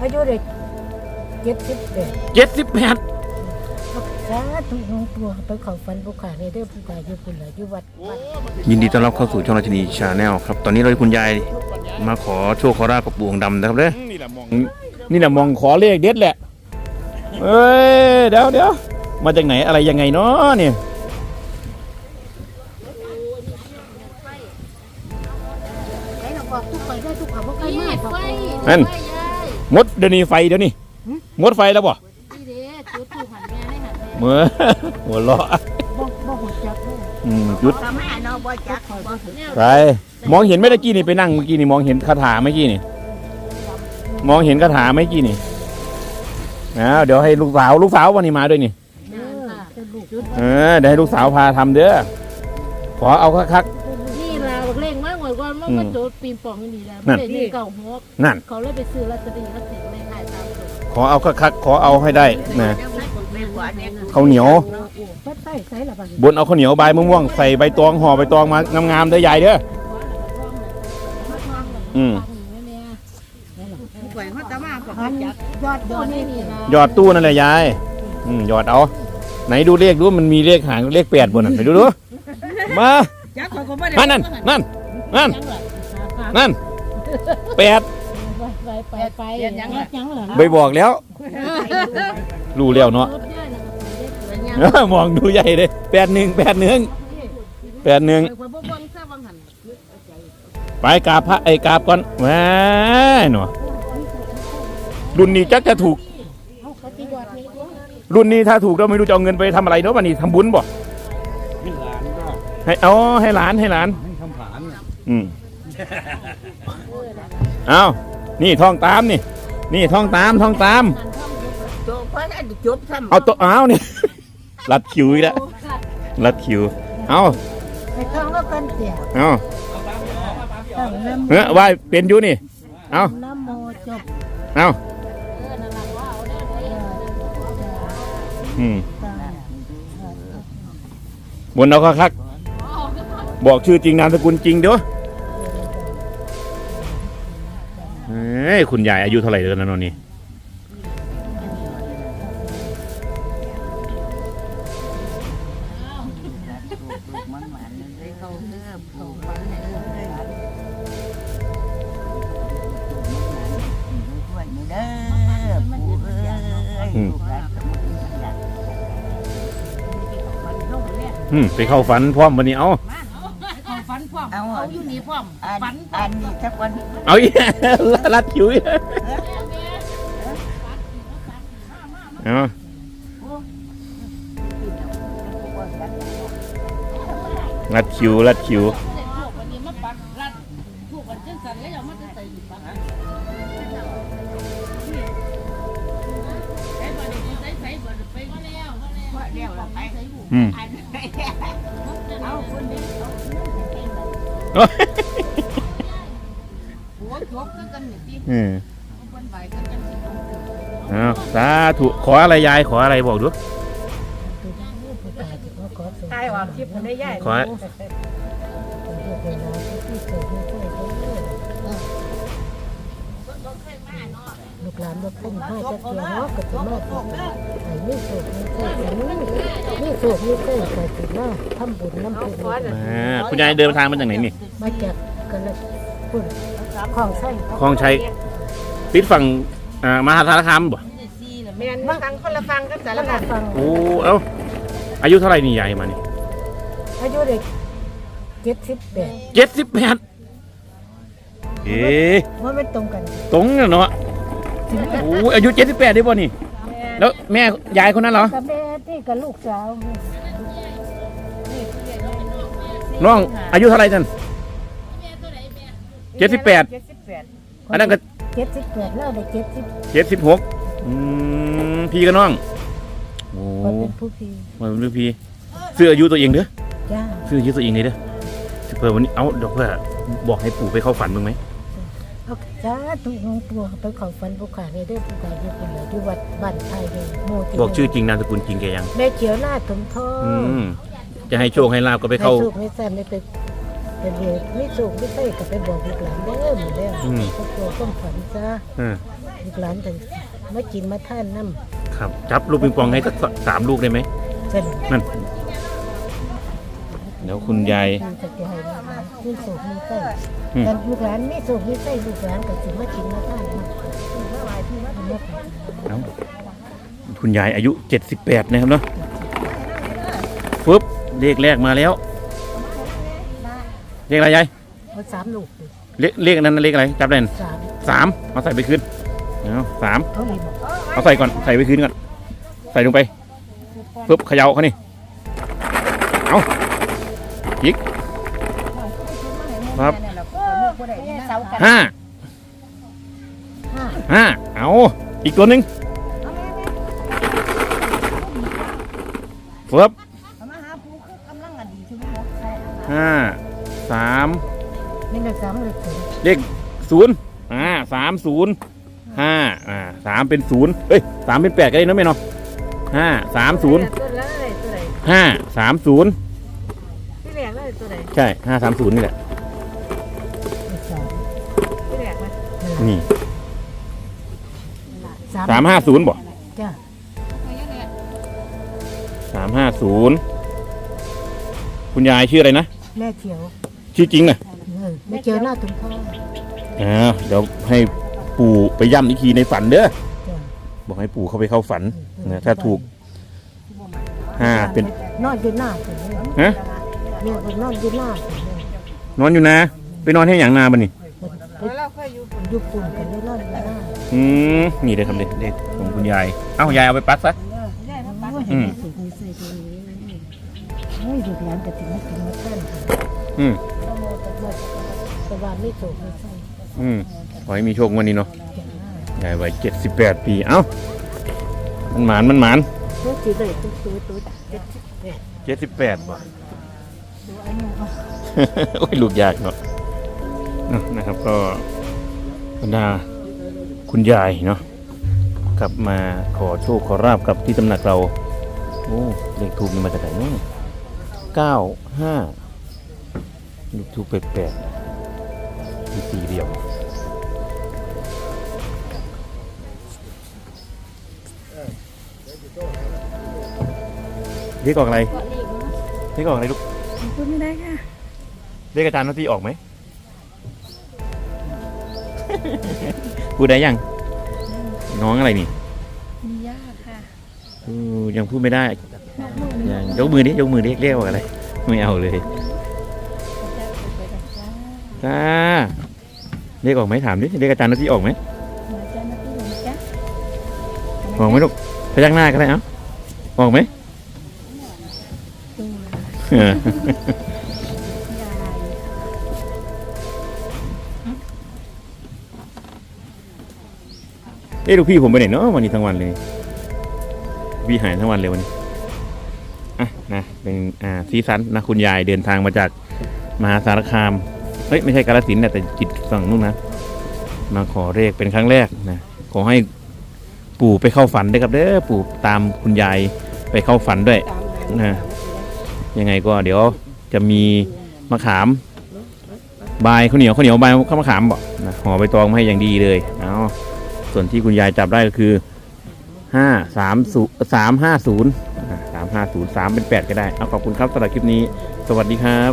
อายุเด็กเจ็ดสิบแปดเจ็ดสิบแปดสาธุน้องตัวไปเขาฟันผู้ขาในเด้อผู้ขาอยู่คุณเหลืออยู่วัดวัดยินดีต้อนรับเข้าสู่ช่องราชินีชาแนลครับ ตอนนี้เราคุณยายมาขอโชคขอราบกับปู่องค์ดำนะครับเด้อนี่แหละมองนี่แหละมองขอเลขเด็ดแหละเอ้ยเดี๋ยวเดี๋ยวมาจากไหนอะไรยังไงเนาะเนี่ยไอ้เราบอกทุกไปได้ทุกเขาบ่ใกล้นี่มากไฟนั่ นไฟยายงดเดี๋ยวนี้ไฟเดี๋ยวนี้งดไฟแล้วบ่นี่เด้จุดถูกหันแม่ให้หันแม่เมื่อหัวเราะบ่บ่หัวจักเลยอืมจุดทำให้น้องบ่จักบ่ถึงแนวไปมองเห็นไหมตะกี้นี่ไปนั่งเมื่อกี้นี่มองเห็นคาถาเมื่อกี้นี่ มองเห็นคาถาเมื่อกี้นี่อ้าวเดี๋ยวให้ลูกสาวลูกสาววันนี้มาด้วยนี่ เออเป็นลูกจุดเออเดี๋ยวให้ลูกสาวพาทำเด้อขอเอาคักนี่เราเล่ง มากกว่าก่อนมันอืมมาโจดปีนป่องนี่แหละนั่นไม่ได้เก่าหกๆนั่น เขาเลยไปซื้อลอตเตอรี่แล้วถึงเลขท้ายสามตัวขอเอาคักๆขอเอาให้ได้นะข้าวเหนียววัดใต้ไสละบัดบนเอาข้าวเหนียวใบมะม่วงใส่ใบตองห่อใบตองมางามๆเด้อยายเด้อ อืม อันยอดยอดนี่นี่นะหยอดตู้นั่นแหละยาย อืมหยอดเอา ไหนดูเลขดูมันมีเลขหางเลขแปดบนน่ะไหนดูดูมานั่นนั่นนั่น นั่น นั่นแปดไปไปไปยังไงยังเหรอไปบอกแล้ว รู้แล้วเนาะมองดูใหญ่เลยแปดหนึ่งแปดหนึ่งแปดหนึ่งไปกาบพระไอกาบก่อนแหม่หนูรุ่นนี้จักจะถูก รุ่นนี้ถ้าถูกเราไม่รู้จะเอาเงินไปทำอะไรเนาะวันนี้ทำบุญบ่ให้หลานให้เอาให้หลานให้หลาน อืมเอานี่ท่องตามนี่ นี่ท่องตามท่องตามจบเพราะอันจบซ้ำเอาตัวเอานี่ รัดคิวอีกแล้วรัดคิว เอาไปท่องก็กันเสียเอาตั้งน้ำเฮ้ยว่าเป็นอยู่นี่ เอาน้ำโมจบเอาเออนั่นแหละว่าเอาได้เลยอืมตั้งบนเอาคักๆบอกชื่อจริงนามสกุลจริงเด้อ เฮ้ยคุณยายอายุเท่าไหร่แล้วนะนนนี่มันหวนเลยเขาเริ่มเขาหวานเลยช่วยนี่เด้อปู่เอ้ยอืมลูกหลานไปเข้าฝันพร้อมวันนี้เอาเขา มเอาเขาอยู่นี่พร้อมอันฝันพร้ออัมนนี้สักวันเอาอีกรัดคิวอีกเอารัดคิวรัดคิวพวกวันนี้มาปักรัดพวกวันเช่นสันก็ยังมาจะใส่อยู่ปักใส่บัตรใส่ใส่บัตรไปก็แล้วก็แล้วเรียกเราไปอืมเอาคนนี้เอาหัวจบกันนี่ที่อืมคนใบกันจังสิเอาสาธุขออะไรยายขออะไรบอกดูตายออกคลิปได้ย่ายขอ ลูกหลานบ่พุ่งมาจะเกี่ยวเนาะก็สิมาถูกไอ้นี่สูบนี่ใช่นี่สูบนี่ใช่ก็สิมาทำบุญน้ำพุอ่าคุณยายเดินทางมาจากไหนนี่มาจากกันละพุ่นของใส่คลองชัยติดฝั่งอ่ามหาสารคามบ่แม่นฟังคนละฟังกันแต่ละฟังโอ้เอ้าอายุเท่าไหร่นี่ยายมานี่อายุเด็กเจ็ดสิบแปดเจ็ดสิบแปดเอ๊ะว่าไม่ตรงกัน ตรงน่ะเนาะ โอ้อายุเจ็ดสิบแปดได้ป่ะนี่ แล้วแม่ยายคนนั้นเหรอ กับแม่ที่กับลูกสาวน้องอายุเท่าไหร่ท่านเจ็ดสิบแปดเจ็ดสิบแปดอันนั้นก็เจ็ดสิบแปดแล้วได้เจ็ดสิบเจ็ดสิบหกอืมพี่กับน้อง โอ้คนเป็นผู้พี่มาเป็นพี่ซื้ออายุตัวเองเด้อ จ้า ซื้ออายุตัวเองเลยเด้อเพื่อวันนี้ เอ้าเดี๋ยวเพื่อบอกให้ปู่ไปเข้าฝันมึงไหม เอาจ้าตุน้องตัวไปเขาฟันผู้ขาในเด้อผู้ขาอยู่คนเหลืออยู่วัดบ้านไทยเลยโมจิบอกชื่อจริงนามสกุลจริงแกยัง แม่เขียวหน้าถมทออืงมจะให้โชคให้ลาบก็ไปเข้าไม่สุกไม่แซ่บไม่ไปเป็นเด็กไม่สุกไม่ใส่กับไปบอกลูกหลานเด้อหมดแล้วอืมทุกตัวต้องฝันจ้าอืมอลูกหลานกันมากินมาทานน้ำครับ จับลูกปิงปองให้สักสามลูกได้ไหมเช่นนั่น เดี๋ยวคุณยายมันจะจะให้ลูกหลานมีโศกมีไส้อืมแต่ลูกหลานมีโศกมีไส้ลูกหลานก็สิมากินมาทานน้ำมันบ่ขายเอ้าคุณยายอายุ 78 นะครับเนาะปุ๊บเลขแรกมาแล้ว เลขอะไรยายเอาสามลูกดิเลขเลขนั้นเลขอะไรจับได้สามสามเอาใส่ไปคืนเอาสามเขาเลยบอกเอาใส่ก่อนใส่ไปคืนก่อน ใส่ลงไปปุ๊บเขย่าเขานี่เอา อีกครับห้าห้าห้าเอาอีกตัวหนึ่งปุ๊บห้าสามนี่นะสามเลยถึงเลขศูนย์อ่าสามศูนย์ห้าอ่าสามเป็นศูนย์เฮ้ยสามเป็นแปดก็ได้นะแม่เนาะห้าสามศูนย์ตัวละอะไรตัวไหนห้าสามศูนย์ที่แรกอะไร ตัวไหนใช่ห้าสามศูนย์นี่แหละสามที่แรกมานี่สามสามห้าศูนย์บ่จ้ะสามห้าศูนย์คุณยายชื่ออะไรนะ แม่เขียวชื่อจริงนะเออไม่เจอหน้าถุงพ่ออ่าเดี๋ยวให้ปู่ไปย่ำอีกทีในฝันเด้อ จ้ะบอกให้ปู่เข้าไปเข้าฝันนะถ้าถูกห้าเป็นนอนอยู่หน้าถึงเลยฮะ เนี่ยก็นอนอยู่หน้าถึงเลยนอนอยู่นะ ไปนอนให้อย่างนาบันนี่เราเคยอยู่อยู่ปุ่นกันเลยนอนอยู่หน้าอืมนี่เลยครับเด็กเด็กของคุณยาย เอ้ายายเอาไปปักซะอืม สุดมีใส่ตัวนี้เฮ้ยลูกหลานจะถึงมากินมาท่านค่ะอืมสวรรค์ไม่โศกไม่ใส่อืมขอให้มีโชควันนี้เนาะจ้ะยายวัยเจ็ดสิบแปดปี เอ้า มันหมานมันหมานตัวจีเลยตัวตัวตัวเจ็ดสิบแปดเจ็ดสิบแปดบ่ตัวอายุก็ โอ้ยลูกยากเนาะนะครับก็บรรดาคุณยายเนาะกลับมาขอโชคขอราบกับที่ตำหนักเรา โอ้เลขทูบนี่มาจากไหนเนาะเก้าห้าเลขทูบแปลกๆมีสีเดียวเลขออกอะไรเลขออกอะไรลูก พูดไม่ได้ค่ะเลขอาจารย์นาทีออกไหม พูดได้ยัง น้องอะไรนี่ มีญาติค่ะอือยังพูดไม่ได้ยังยกมือดิยกมือดิเรียกว่าอะไร ไม่เอาเลยจ้าเลขออกไหมถามดิเลขอาจารย์นาทีออกไหมมาจ้าหน้าที่นะจ๊ะออกไหมลูกพยักหน้าก็ได้เอ้าออกไหมตัว เอ้ลูกพี่ผมไปไหนเนาะวันนี้ทั้งวันเลยพี่หายทั้งวันเลยวันนี้อะนะเป็นอ่าซีซันนะคุณยายเดินทางมาจากมหาสารคามเฮ้ยไม่ใช่กาลสินนะแต่จิตฝั่งนู้นนะมาขอเลขเป็นครั้งแรกนะขอให้ปู่ไปเข้าฝันด้วยครับเด้อปู่ตามคุณยายไปเข้าฝันด้วยนะ ยังไงก็เดี๋ยวจะมีมะขามใบข้าวเหนียวข้าวเหนียวใบข้าวมะขามบอกนะห่อใบตองมาให้อย่างดีเลยเอาส่วนที่คุณยายจับได้ก็คือห้าสามศูสามห้าศูนย์สามห้าศูนย์สามเป็นแปดก็ได้เอาขอบคุณครับสำหรับคลิปนี้ สวัสดีครับ